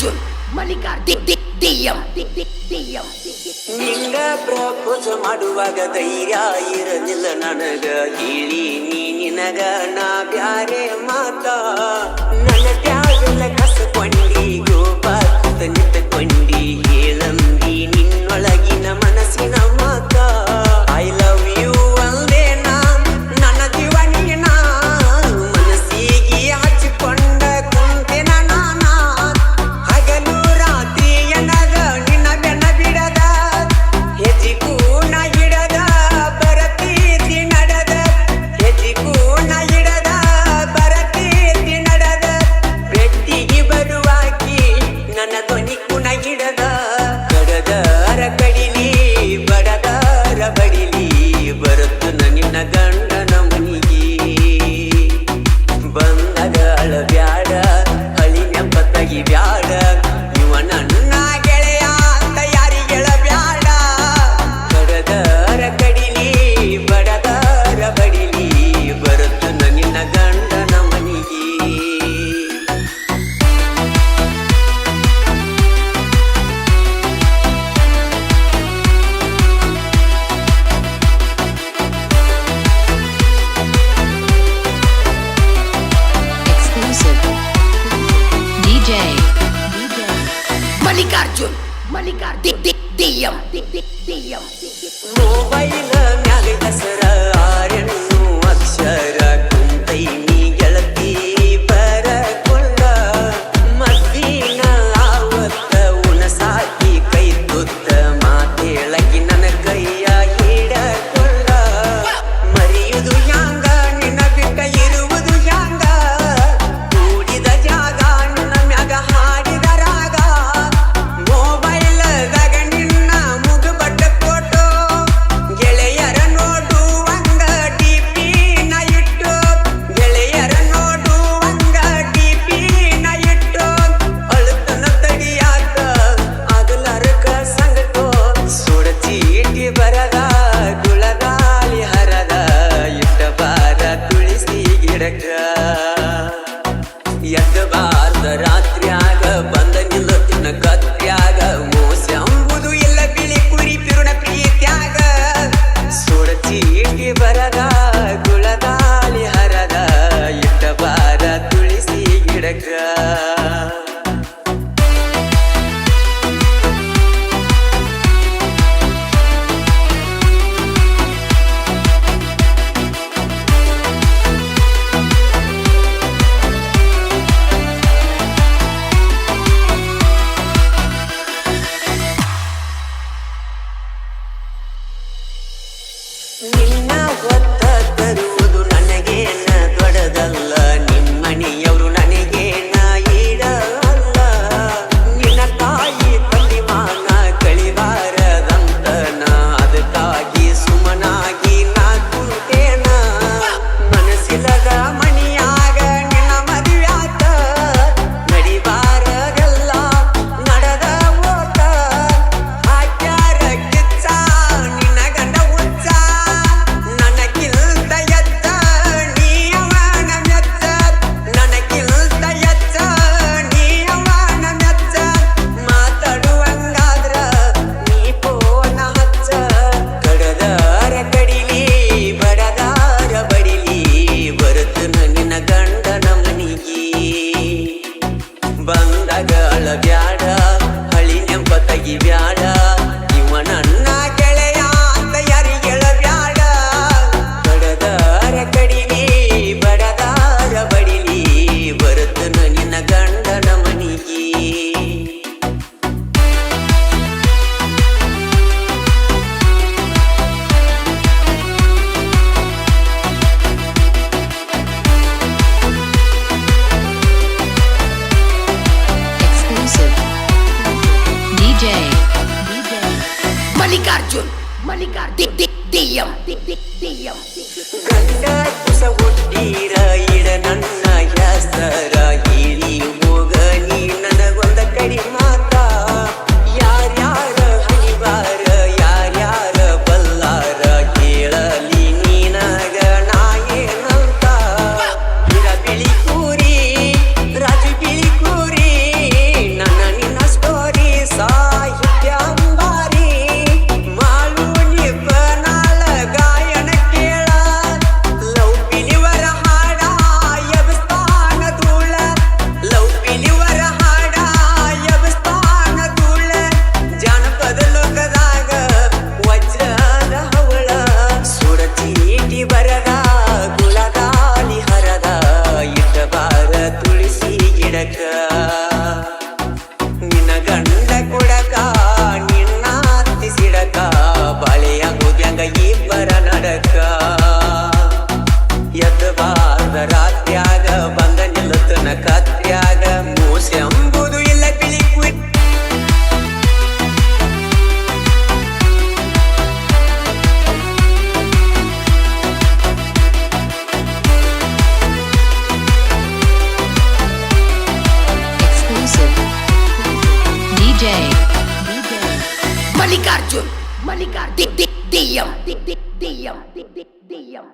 ಅರ್ಜುನ್. ಮಲ್ಲಿಕಾರ್ಜುನ್. ನಿಂಗ ಪ್ರಪೋಸ ಮಾಡುವಾಗ ಧೈರ್ಯ ಇರಲಿಲ್ಲ ನನಗ. ಹೇಳಿ ನೀ ನಿನಗ ನಾ ಬ್ಯಾರೆ ಮಾತಾ. ನನ್ನ ತ್ಯಾಗಲ മല്ലികാർജുൻ മല്ലികാർജുൻ ദെയ്യം ദെയ്യം ദെയ്യം ദെയ്യം ദെയ്യം ദെയ്യം ദെയ്യം மல்லிகார்ஜுன். மல்லிகார்ஜுன். கண்டாய் புச ஒட்டீராயிட நன்னாய் யாஸ்தரா Malikarjun. Malikarjun. Dik Dik Diyam Dik Dik Diyam Dik Dik Diyam